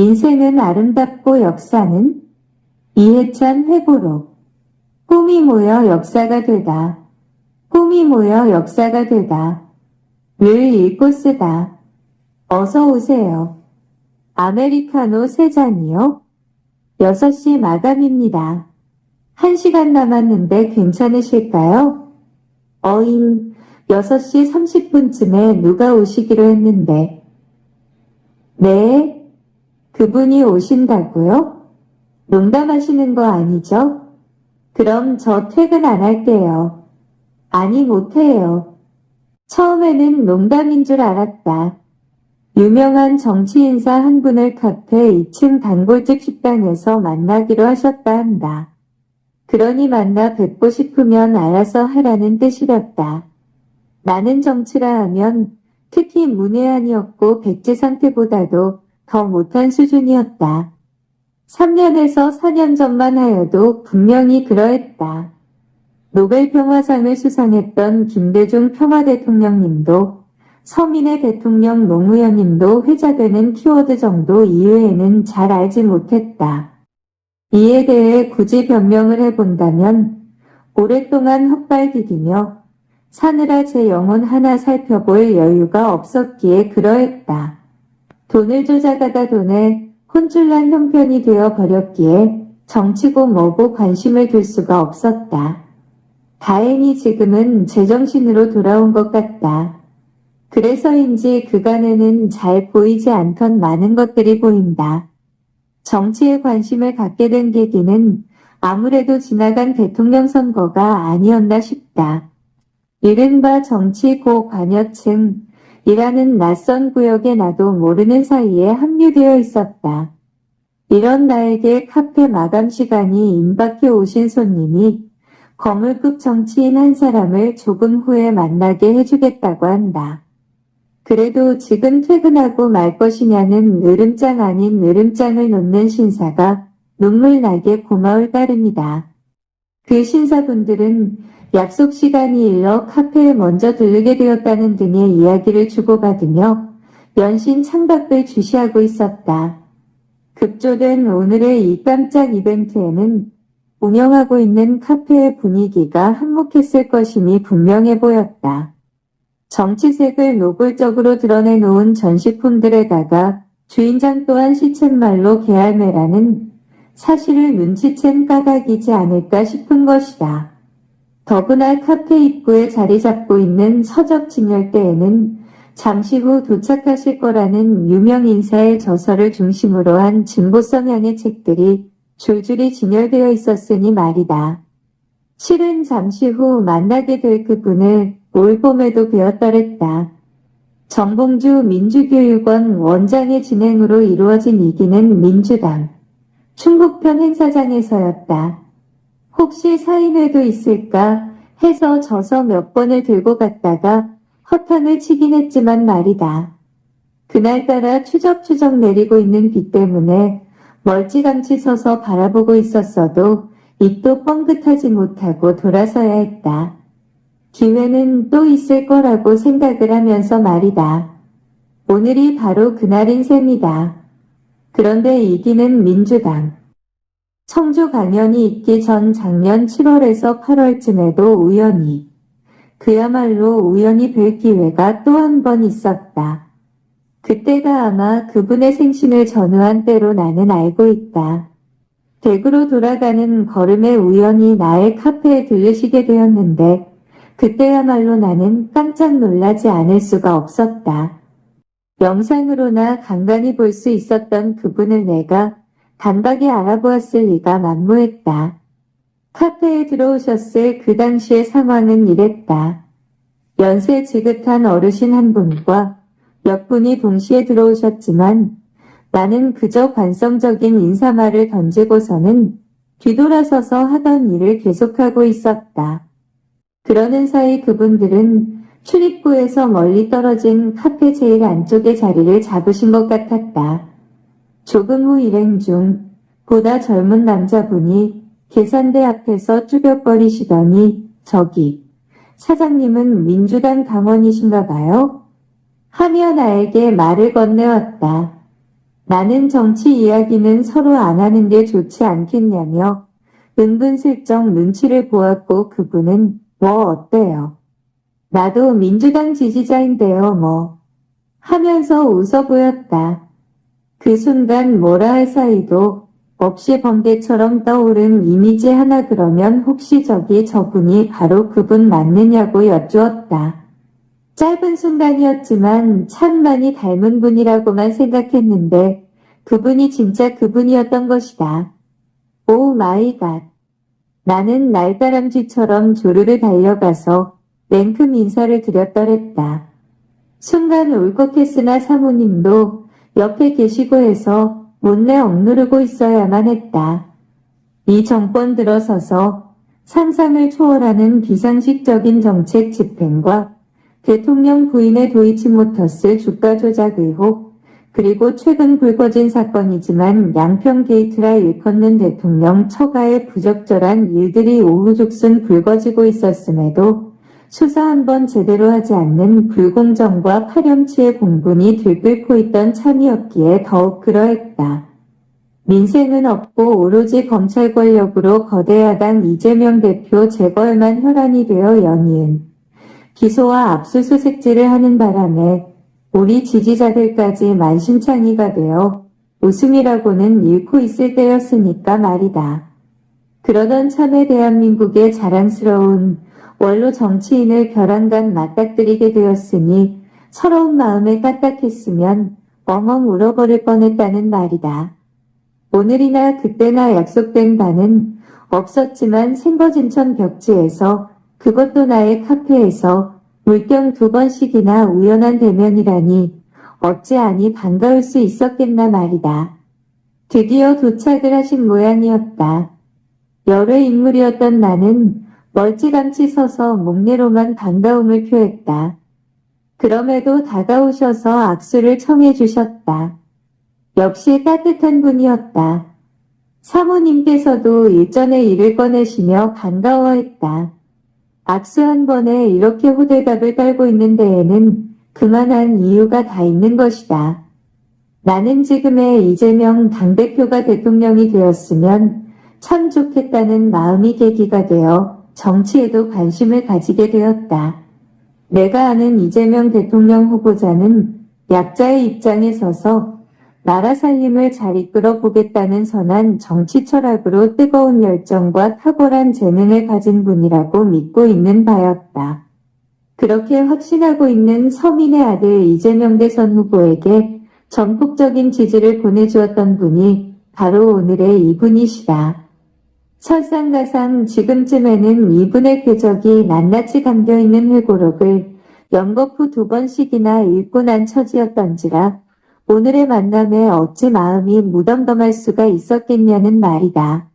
인생은 아름답고 역사는 이해찬 회고록 꿈이 모여 역사가 되다. 꿈이 모여 역사가 되다. 를 읽고 쓰다. 어서 오세요. 아메리카노 세 잔이요? 6시 마감입니다. 1시간 남았는데 괜찮으실까요? 어잉, 6시 30분쯤에 누가 오시기로 했는데. 네? 그분이 오신다고요? 농담하시는 거 아니죠? 그럼 저 퇴근 안 할게요. 아니, 못해요. 처음에는 농담인 줄 알았다. 유명한 정치 인사 한 분을 카페 2층 단골집 식당에서 만나기로 하셨다 한다. 그러니 만나 뵙고 싶으면 알아서 하라는 뜻이었다. 나는 정치라 하면 특히 문외한이었고 백지 상태보다도 더 못한 수준이었다. 3년에서 4년 전만 하여도 분명히 그러했다. 노벨 평화상을 수상했던 김대중 평화대통령님도 서민의 대통령 노무현님도 회자되는 키워드 정도 이외에는 잘 알지 못했다. 이에 대해 굳이 변명을 해본다면 오랫동안 헛발디디며 사느라 제 영혼 하나 살펴볼 여유가 없었기에 그러했다. 돈을 조작하다 돈에 혼쭐난 형편이 되어 버렸기에 정치고 뭐고 관심을 둘 수가 없었다. 다행히 지금은 제정신으로 돌아온 것 같다. 그래서인지 그간에는 잘 보이지 않던 많은 것들이 보인다. 정치에 관심을 갖게 된 계기는 아무래도 지나간 대통령 선거가 아니었나 싶다. 이른바 정치 고 관여층 이라는 낯선 구역에 나도 모르는 사이에 합류되어 있었다. 이런 나에게 카페 마감 시간이 임박해 오신 손님이 거물급 정치인 한 사람을 조금 후에 만나게 해주겠다고 한다. 그래도 지금 퇴근하고 말 것이냐는 으름장 아닌 으름장을 놓는 신사가 눈물 나게 고마울 따름이다. 그 신사분들은 약속 시간이 일러 카페에 먼저 들르게 되었다는 등의 이야기를 주고받으며 연신 창밖을 주시하고 있었다. 급조된 오늘의 이 깜짝 이벤트에는 운영하고 있는 카페의 분위기가 한몫했을 것임이 분명해 보였다. 정치색을 노골적으로 드러내놓은 전시품들에다가 주인장 또한 시쳇말로 개알매라는 사실을 눈치챈 까닭이지 않을까 싶은 것이다. 더구나 카페 입구에 자리 잡고 있는 서적 진열대에는 잠시 후 도착하실 거라는 유명 인사의 저서를 중심으로 한 진보 성향의 책들이 줄줄이 진열되어 있었으니 말이다. 실은 잠시 후 만나게 될 그분을 올 봄에도 뵈었더랬다. 정봉주 민주교육원 원장의 진행으로 이루어진 이기는 민주당 충북편 행사장에서였다. 혹시 사인회도 있을까 해서 저서 몇 번을 들고 갔다가 허탕을 치긴 했지만 말이다. 그날따라 추적추적 내리고 있는 비 때문에 멀찌감치 서서 바라보고 있었어도 입도 뻥긋하지 못하고 돌아서야 했다. 기회는 또 있을 거라고 생각을 하면서 말이다. 오늘이 바로 그날인 셈이다. 그런데 이기는 민주당. 청주 강연이 있기 전 작년 7월에서 8월쯤에도 우연히, 그야말로 우연히 뵐 기회가 또 한 번 있었다. 그때가 아마 그분의 생신을 전후한 때로 나는 알고 있다. 댁으로 돌아가는 걸음에 우연히 나의 카페에 들르시게 되었는데, 그때야말로 나는 깜짝 놀라지 않을 수가 없었다. 영상으로나 간간히 볼 수 있었던 그분을 내가 단박에 알아보았을 리가 만무했다. 카페에 들어오셨을 그 당시의 상황은 이랬다. 연세 지긋한 어르신 한 분과 몇 분이 동시에 들어오셨지만 나는 그저 관성적인 인사말을 던지고서는 뒤돌아서서 하던 일을 계속하고 있었다. 그러는 사이 그분들은 출입구에서 멀리 떨어진 카페 제일 안쪽의 자리를 잡으신 것 같았다. 조금 후 일행 중 보다 젊은 남자분이 계산대 앞에서 쭈뼛거리시더니 저기 사장님은 민주당 당원이신가 봐요? 하며 나에게 말을 건네왔다. 나는 정치 이야기는 서로 안 하는 게 좋지 않겠냐며 은근슬쩍 눈치를 보았고 그분은 뭐 어때요? 나도 민주당 지지자인데요 뭐 하면서 웃어 보였다. 그 순간 할 사이도 없이 번개처럼 떠오른 이미지 하나 그러면 혹시 저기 저분이 바로 그분 맞느냐고 여쭈었다. 짧은 순간이었지만 참 많이 닮은 분이라고만 생각했는데 그분이 진짜 그분이었던 것이다. 오 마이 갓. 나는 날다람쥐처럼 조르르 달려가서 냉큼 인사를 드렸더랬다. 순간 울컥했으나 사모님도 옆에 계시고 해서 못내 억누르고 있어야만 했다. 이 정권 들어서서 상상을 초월하는 비상식적인 정책 집행과 대통령 부인의 도이치모터스 주가 조작 의혹, 그리고 최근 불거진 사건이지만 양평 게이트라 일컫는 대통령 처가의 부적절한 일들이 오후죽순 불거지고 있었음에도 수사 한번 제대로 하지 않는 불공정과 파렴치의 공분이 들끓고 있던 참이었기에 더욱 그러했다. 민생은 없고 오로지 검찰 권력으로 거대 야당 이재명 대표 재벌만 혈안이 되어 연이은 기소와 압수수색질을 하는 바람에 우리 지지자들까지 만신창이가 되어 웃음이라고는 잃고 있을 때였으니까 말이다. 그러던 참에 대한민국의 자랑스러운 원로 정치인을 벼랑간 맞닥뜨리게 되었으니 서러운 마음에 까딱했으면 엉엉 울어버릴 뻔했다는 말이다. 오늘이나 그때나 약속된 바는 없었지만 생거진천 벽지에서 그것도 나의 카페에서 물병 두 번씩이나 우연한 대면이라니 어찌하니 반가울 수 있었겠나 말이다. 드디어 도착을 하신 모양이었다. 열의 인물이었던 나는 멀찌감치 서서 목례로만 반가움을 표했다. 그럼에도 다가오셔서 악수를 청해 주셨다. 역시 따뜻한 분이었다. 사모님께서도 일전에 일을 꺼내시며 반가워했다. 악수 한 번에 이렇게 호들갑을 떨고 있는 데에는 그만한 이유가 다 있는 것이다. 나는 지금의 이재명 당대표가 대통령이 되었으면 참 좋겠다는 마음이 계기가 되어 정치에도 관심을 가지게 되었다. 내가 아는 이재명 대통령 후보자는 약자의 입장에 서서 나라 살림을 잘 이끌어 보겠다는 선한 정치 철학으로 뜨거운 열정과 탁월한 재능을 가진 분이라고 믿고 있는 바였다. 그렇게 확신하고 있는 서민의 아들 이재명 대선 후보에게 전폭적인 지지를 보내주었던 분이 바로 오늘의 이분이시다. 설상가상 지금쯤에는 이분의 궤적이 낱낱이 담겨있는 회고록을 연거푸 두 번씩이나 읽고 난 처지였던지라 오늘의 만남에 어찌 마음이 무덤덤할 수가 있었겠냐는 말이다.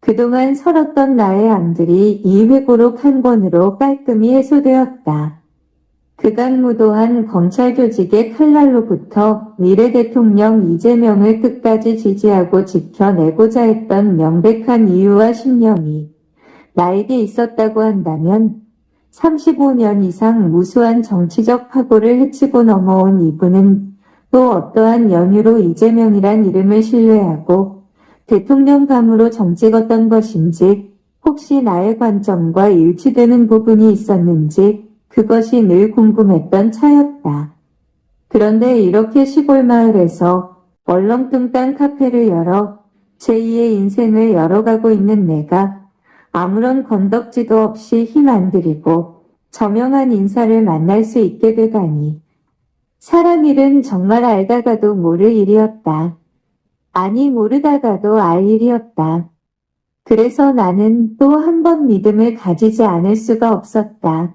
그동안 설었던 나의 암들이 이 회고록 한 권으로 깔끔히 해소되었다. 극악무도한 검찰 조직의 칼날로부터 미래 대통령 이재명을 끝까지 지지하고 지켜내고자 했던 명백한 이유와 신념이 나에게 있었다고 한다면 35년 이상 무수한 정치적 파고를 헤치고 넘어온 이분은 또 어떠한 연유로 이재명이란 이름을 신뢰하고 대통령감으로 정찍었던 것인지 혹시 나의 관점과 일치되는 부분이 있었는지 그것이 늘 궁금했던 차였다. 그런데 이렇게 시골 마을에서 얼렁뚱땅 카페를 열어 제2의 인생을 열어가고 있는 내가 아무런 건덕지도 없이 힘 안 들이고 저명한 인사를 만날 수 있게 되다니 사람 일은 정말 알다가도 모를 일이었다. 아니 모르다가도 알 일이었다. 그래서 나는 또 한 번 믿음을 가지지 않을 수가 없었다.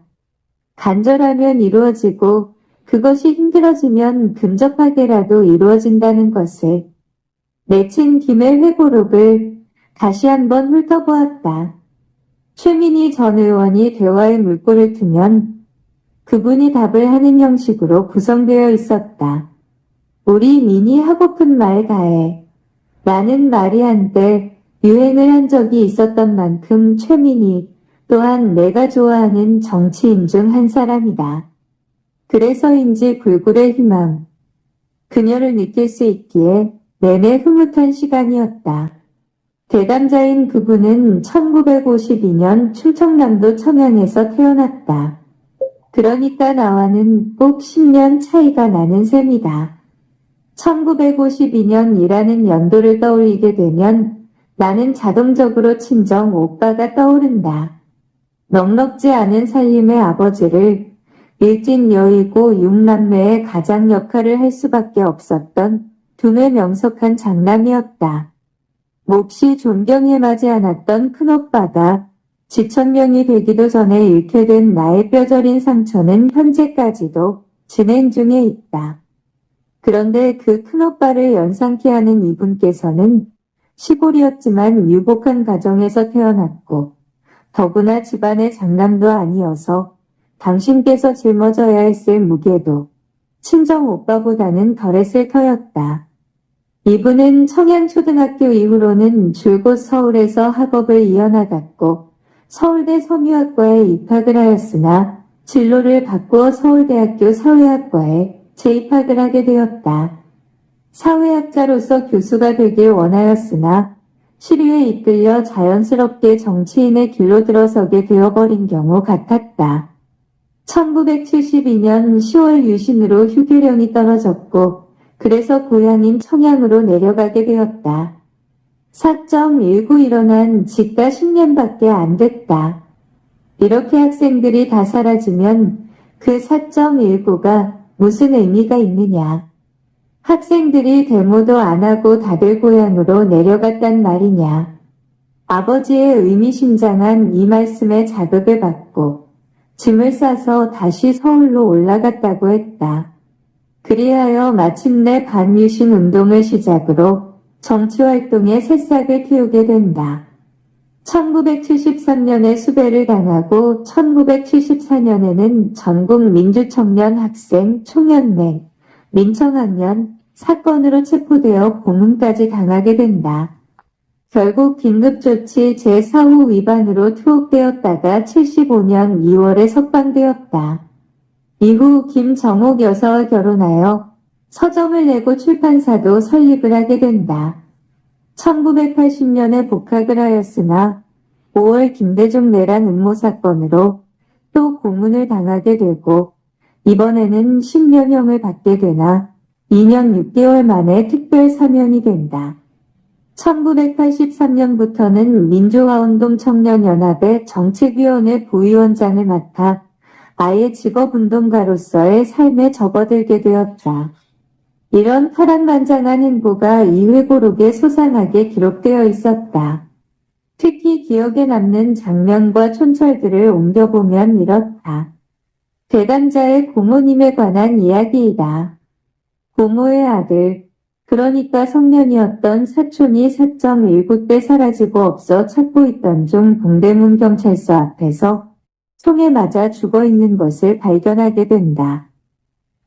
간절하면 이루어지고 그것이 힘들어지면 근접하게라도 이루어진다는 것을 내친 김의 회고록을 다시 한번 훑어보았다. 최민희 전 의원이 대화의 물꼬를 트면 그분이 답을 하는 형식으로 구성되어 있었다. 우리 미니 하고픈 말 다해. 라는 말이 한때 유행을 한 적이 있었던 만큼 최민희 또한 내가 좋아하는 정치인 중 한 사람이다. 그래서인지 불굴의 희망. 그녀를 느낄 수 있기에 내내 흐뭇한 시간이었다. 대담자인 그분은 1952년 충청남도 청양에서 태어났다. 그러니까 나와는 꼭 10년 차이가 나는 셈이다. 1952년이라는 연도를 떠올리게 되면 나는 자동적으로 친정 오빠가 떠오른다. 넉넉지 않은 살림의 아버지를 일진 여이고 육남매의 가장 역할을 할 수밖에 없었던 두뇌 명석한 장남이었다. 몹시 존경에 맞지 않았던 큰오빠가 지천명이 되기도 전에 잃게 된 나의 뼈저린 상처는 현재까지도 진행 중에 있다. 그런데 그 큰오빠를 연상케 하는 이분께서는 시골이었지만 유복한 가정에서 태어났고 더구나 집안의 장남도 아니어서 당신께서 짊어져야 했을 무게도 친정 오빠보다는 덜했을 터였다. 이분은 청양초등학교 이후로는 줄곧 서울에서 학업을 이어나갔고 서울대 섬유학과에 입학을 하였으나 진로를 바꾸어 서울대학교 사회학과에 재입학을 하게 되었다. 사회학자로서 교수가 되길 원하였으나 시류에 이끌려 자연스럽게 정치인의 길로 들어서게 되어버린 경우 같았다. 1972년 10월 유신으로 휴교령이 떨어졌고 그래서 고향인 청양으로 내려가게 되었다. 4.19 일어난 지가 10년밖에 안 됐다. 이렇게 학생들이 다 사라지면 그 4.19가 무슨 의미가 있느냐. 학생들이 데모도 안 하고 다들 고향으로 내려갔단 말이냐. 아버지의 의미심장한 이 말씀에 자극을 받고 짐을 싸서 다시 서울로 올라갔다고 했다. 그리하여 마침내 반유신 운동을 시작으로 정치활동에 새싹을 틔우게 된다. 1973년에 수배를 당하고 1974년에는 전국 민주청년 학생 총연맹 민청학년 사건으로 체포되어 고문까지 당하게 된다. 결국 긴급조치 제4호 위반으로 투옥되었다가 75년 2월에 석방되었다. 이후 김정옥 여사와 결혼하여 서점을 내고 출판사도 설립을 하게 된다. 1980년에 복학을 하였으나 5월 김대중 내란 음모 사건으로 또 고문을 당하게 되고 이번에는 10년형을 받게 되나 2년 6개월 만에 특별 사면이 된다. 1983년부터는 민주화운동 청년연합의 정책위원회 부위원장을 맡아 아예 직업운동가로서의 삶에 접어들게 되었다. 이런 파란만장한 행보가 이 회고록에 소상하게 기록되어 있었다. 특히 기억에 남는 장면과 촌철들을 옮겨보면 이렇다. 대담자의 고모님에 관한 이야기이다. 고모의 아들, 그러니까 성년이었던 사촌이 4.19때 사라지고 없어 찾고 있던 중 동대문 경찰서 앞에서 총에 맞아 죽어 있는 것을 발견하게 된다.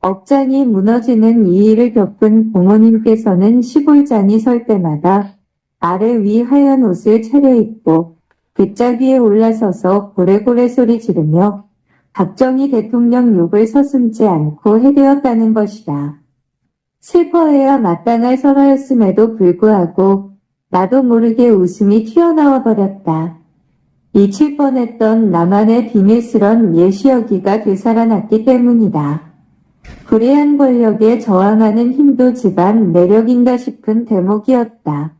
억장이 무너지는 이 일을 겪은 부모님께서는 시골장이 설 때마다 아래 위 하얀 옷을 차려입고 빗짝 위에 올라서서 고래고래 소리 지르며 박정희 대통령 욕을 서슴지 않고 해대었다는 것이다. 슬퍼해야 마땅할 설화였음에도 불구하고 나도 모르게 웃음이 튀어나와 버렸다. 잊힐 뻔했던 나만의 비밀스런 예시여기가 되살아났기 때문이다. 불의한 권력에 저항하는 힘도 집안 내력인가 싶은 대목이었다.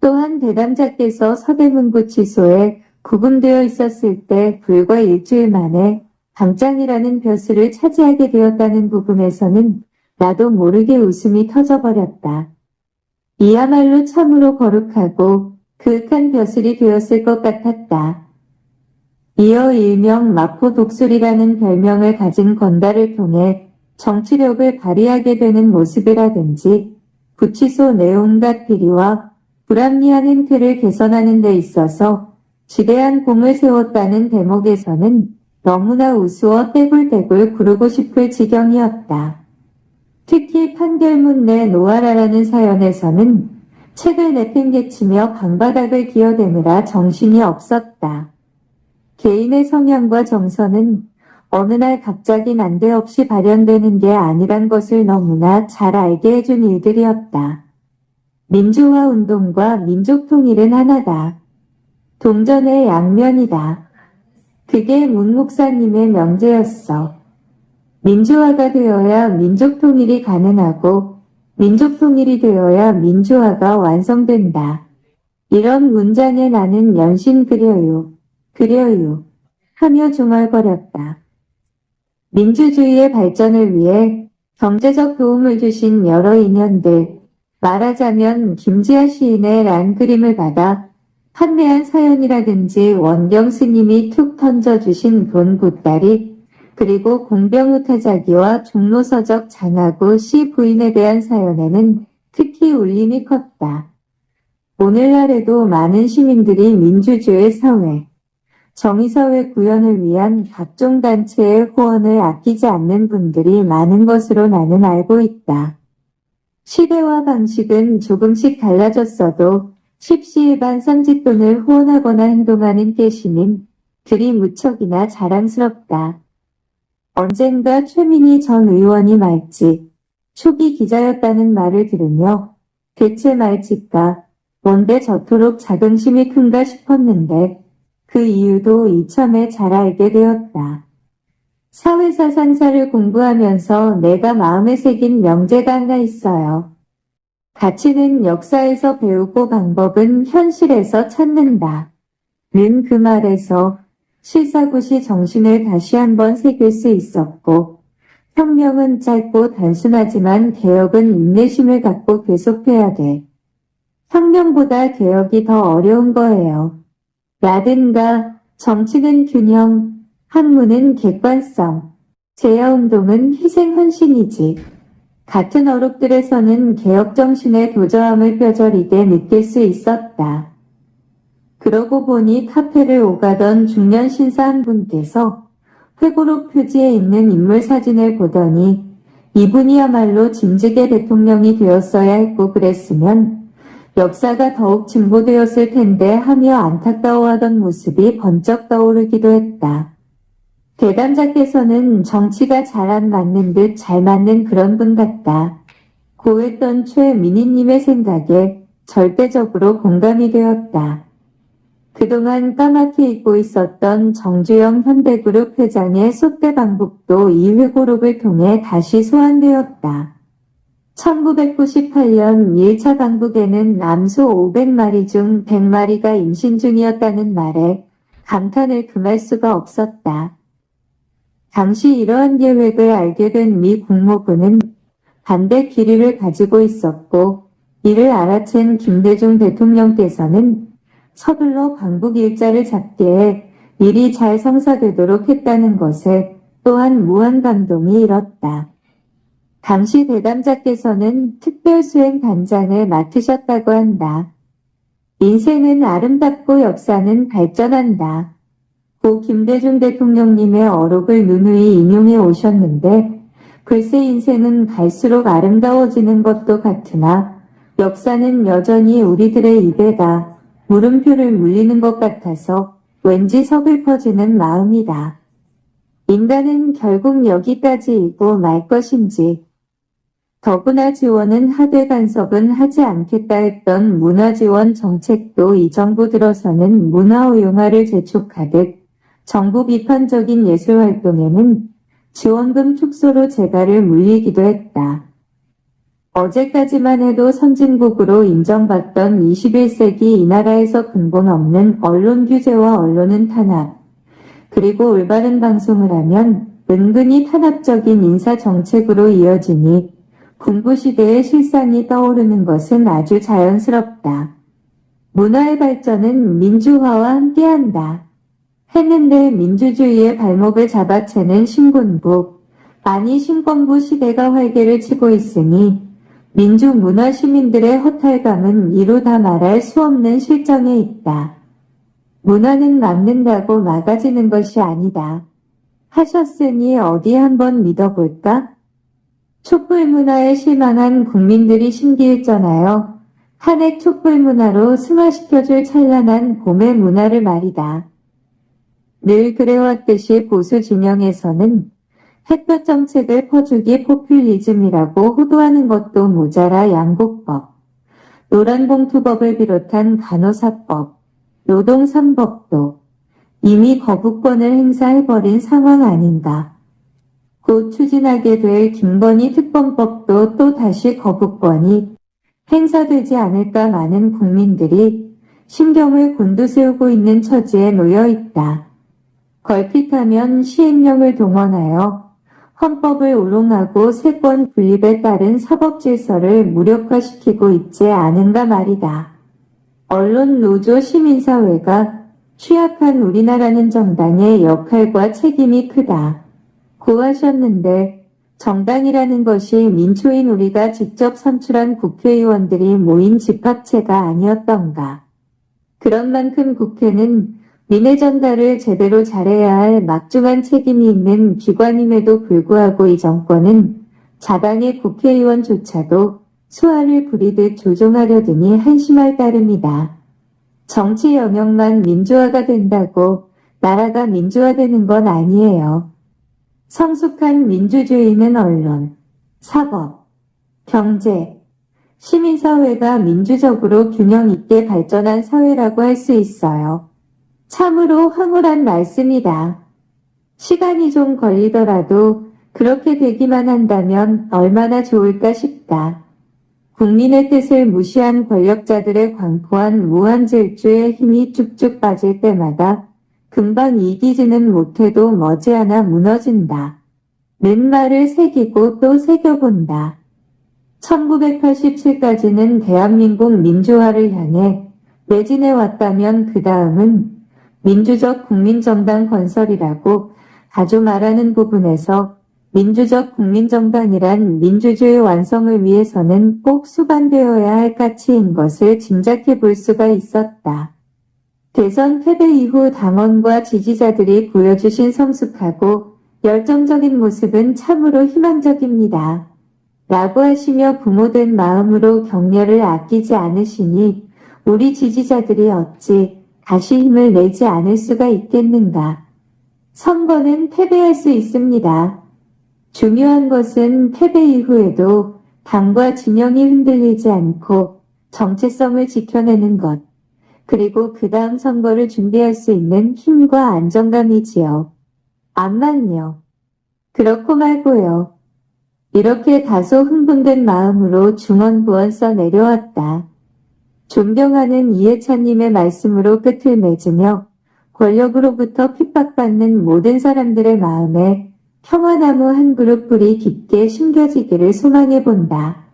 또한 대담자께서 서대문구치소에 구금되어 있었을 때 불과 일주일 만에 당장이라는 벼슬을 차지하게 되었다는 부분에서는 나도 모르게 웃음이 터져버렸다. 이야말로 참으로 거룩하고 그윽한 벼슬이 되었을 것 같았다. 이어 일명 마포 독수리라는 별명을 가진 건달을 통해 정치력을 발휘하게 되는 모습이라든지 구치소 내온갖 비리와 불합리한 행태를 개선하는 데 있어서 지대한 공을 세웠다는 대목에서는 너무나 우스워 떼굴떼굴 구르고 싶을 지경이었다. 특히 판결문 내 노아라라는 사연에서는 책을 내팽개치며 방바닥을 기어대느라 정신이 없었다. 개인의 성향과 정서는 어느 날 갑자기 난데없이 발현되는 게 아니란 것을 너무나 잘 알게 해준 일들이었다. 민주화 운동과 민족 통일은 하나다. 동전의 양면이다. 그게 문 목사님의 명제였어. 민주화가 되어야 민족 통일이 가능하고 민족 통일이 되어야 민주화가 완성된다. 이런 문장에 나는 연신 그려요. 그려요. 하며 중얼거렸다. 민주주의의 발전을 위해 경제적 도움을 주신 여러 인연들, 말하자면 김지아 시인의 란 그림을 받아 판매한 사연이라든지 원경 스님이 툭 던져주신 돈 보따리, 그리고 공병우 타자기와 종로서적 장하구 시 부인에 대한 사연에는 특히 울림이 컸다. 오늘날에도 많은 시민들이 민주주의 사회, 정의사회 구현을 위한 각종 단체의 후원을 아끼지 않는 분들이 많은 것으로 나는 알고 있다. 시대와 방식은 조금씩 달라졌어도 십시일반 선짓돈을 후원하거나 행동하는 깨시민, 들이 무척이나 자랑스럽다. 언젠가 최민희 전 의원이 말지, 초기 기자였다는 말을 들으며 대체 말지가 뭔데 저토록 자긍심이 큰가 싶었는데 그 이유도 이참에 잘 알게 되었다. 사회사 상사를 공부하면서 내가 마음에 새긴 명제가 하나 있어요. 가치는 역사에서 배우고 방법은 현실에서 찾는다. 는 그 말에서 실사구시 정신을 다시 한번 새길 수 있었고, 혁명은 짧고 단순하지만 개혁은 인내심을 갖고 계속해야 돼. 혁명보다 개혁이 더 어려운 거예요. 라든가 정치는 균형, 학문은 객관성, 제야운동은 희생헌신이지. 같은 어록들에서는 개혁 정신의 도저함을 뼈저리게 느낄 수 있었다. 그러고 보니 카페를 오가던 중년 신사 한 분께서 회고록 표지에 있는 인물 사진을 보더니 이분이야말로 진즉의 대통령이 되었어야 했고 그랬으면 역사가 더욱 진보되었을 텐데 하며 안타까워하던 모습이 번쩍 떠오르기도 했다. 대담자께서는 정치가 잘 안 맞는 듯 잘 맞는 그런 분 같다. 고했던 최민희님의 생각에 절대적으로 공감이 되었다. 그동안 까맣게 잊고 있었던 정주영 현대그룹 회장의 소대 방북도 이 회고록을 통해 다시 소환되었다. 1998년 1차 방북에는 암소 500마리 중 100마리가 임신 중이었다는 말에 감탄을 금할 수가 없었다. 당시 이러한 계획을 알게 된 미 국무부는 반대 기류를 가지고 있었고 이를 알아챈 김대중 대통령께서는 서둘러 방북 일자를 해 일이 잘 성사되도록 했다는 것에 또한 무한 감동이 일었다. 당시 대담자께서는 특별수행 단장을 맡으셨다고 한다. 인생은 아름답고 역사는 발전한다. 고 김대중 대통령님의 어록을 누누이 인용해 오셨는데 글쎄 인생은 갈수록 아름다워지는 것도 같으나 역사는 여전히 우리들의 입에다 물음표를 물리는 것 같아서 왠지 서글퍼지는 마음이다. 인간은 결국 여기까지이고 말 것인지 더구나 지원은 하되 간섭은 하지 않겠다 했던 문화지원 정책도 이 정부 들어서는 문화오용화를 재촉하듯 정부 비판적인 예술 활동에는 지원금 축소로 재가를 물리기도 했다. 어제까지만 해도 선진국으로 인정받던 21세기 이 나라에서 근본 없는 언론 규제와 언론은 탄압, 그리고 올바른 방송을 하면 은근히 탄압적인 인사 정책으로 이어지니 군부 시대의 실상이 떠오르는 것은 아주 자연스럽다. 문화의 발전은 민주화와 함께한다. 했는데 민주주의의 발목을 잡아채는 신군부, 아니 신권부 시대가 활개를 치고 있으니 민주 문화 시민들의 허탈감은 이루 다 말할 수 없는 실정에 있다. 문화는 막는다고 막아지는 것이 아니다. 하셨으니 어디 한번 믿어볼까? 촛불 문화에 실망한 국민들이 심기일전하여 한해 촛불 문화로 승화시켜줄 찬란한 봄의 문화를 말이다. 늘 그래왔듯이 보수 진영에서는 햇볕 정책을 퍼주기 포퓰리즘이라고 호도하는 것도 모자라 양곡법, 노란봉투법을 비롯한 간호사법, 노동삼법도 이미 거부권을 행사해버린 상황 아닌가. 곧 추진하게 될 김건희 특검법도 또 다시 거부권이 행사되지 않을까 많은 국민들이 신경을 곤두세우고 있는 처지에 놓여 있다. 걸핏하면 시행령을 동원하여 헌법을 우롱하고 세권 분립에 따른 사법 질서를 무력화시키고 있지 않은가 말이다. 언론 노조 시민사회가 취약한 우리나라는 정당의 역할과 책임이 크다. 고하셨는데 정당이라는 것이 민초인 우리가 직접 선출한 국회의원들이 모인 집합체가 아니었던가. 그런 만큼 국회는 민의 전달을 제대로 잘해야 할 막중한 책임이 있는 기관임에도 불구하고 이 정권은 자당의 국회의원조차도 수화를 부리듯 조종하려더니 한심할 따름이다. 정치 영역만 민주화가 된다고 나라가 민주화되는 건 아니에요. 성숙한 민주주의는 언론, 사법, 경제, 시민사회가 민주적으로 균형 있게 발전한 사회라고 할 수 있어요. 참으로 황홀한 말씀이다. 시간이 좀 걸리더라도 그렇게 되기만 한다면 얼마나 좋을까 싶다. 국민의 뜻을 무시한 권력자들의 광포한 무한 질주에 힘이 쭉쭉 빠질 때마다 금방 이기지는 못해도 머지않아 무너진다. 는 말을 새기고 또 새겨본다. 1987까지는 대한민국 민주화를 향해 매진해 왔다면 그 다음은 민주적 국민정당 건설이라고 자주 말하는 부분에서 민주적 국민정당이란 민주주의 완성을 위해서는 꼭 수반되어야 할 가치인 것을 짐작해 볼 수가 있었다. 대선 패배 이후 당원과 지지자들이 보여주신 성숙하고 열정적인 모습은 참으로 희망적입니다. 라고 하시며 부모된 마음으로 격려를 아끼지 않으시니 우리 지지자들이 어찌 다시 힘을 내지 않을 수가 있겠는가. 선거는 패배할 수 있습니다. 중요한 것은 패배 이후에도 당과 진영이 흔들리지 않고 정체성을 지켜내는 것, 그리고 그 다음 선거를 준비할 수 있는 힘과 안정감이지요. 암만요. 그렇고 말고요. 이렇게 다소 흥분된 마음으로 중언부언 써 내려왔다. 존경하는 이해찬님의 말씀으로 끝을 맺으며 권력으로부터 핍박받는 모든 사람들의 마음에 평화나무 한 그룹 뿌리 깊게 심겨지기를 소망해 본다.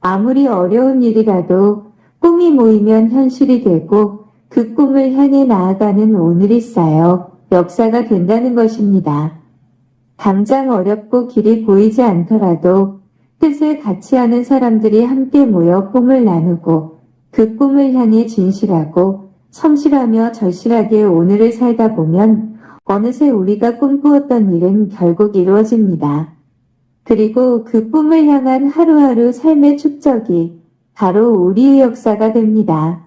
아무리 어려운 일이라도 꿈이 모이면 현실이 되고 그 꿈을 향해 나아가는 오늘이 쌓여 역사가 된다는 것입니다. 당장 어렵고 길이 보이지 않더라도 뜻을 같이 하는 사람들이 함께 모여 꿈을 나누고 그 꿈을 향해 진실하고 성실하며 절실하게 오늘을 살다 보면 어느새 우리가 꿈꾸었던 일은 결국 이루어집니다. 그리고 그 꿈을 향한 하루하루 삶의 축적이 바로 우리의 역사가 됩니다.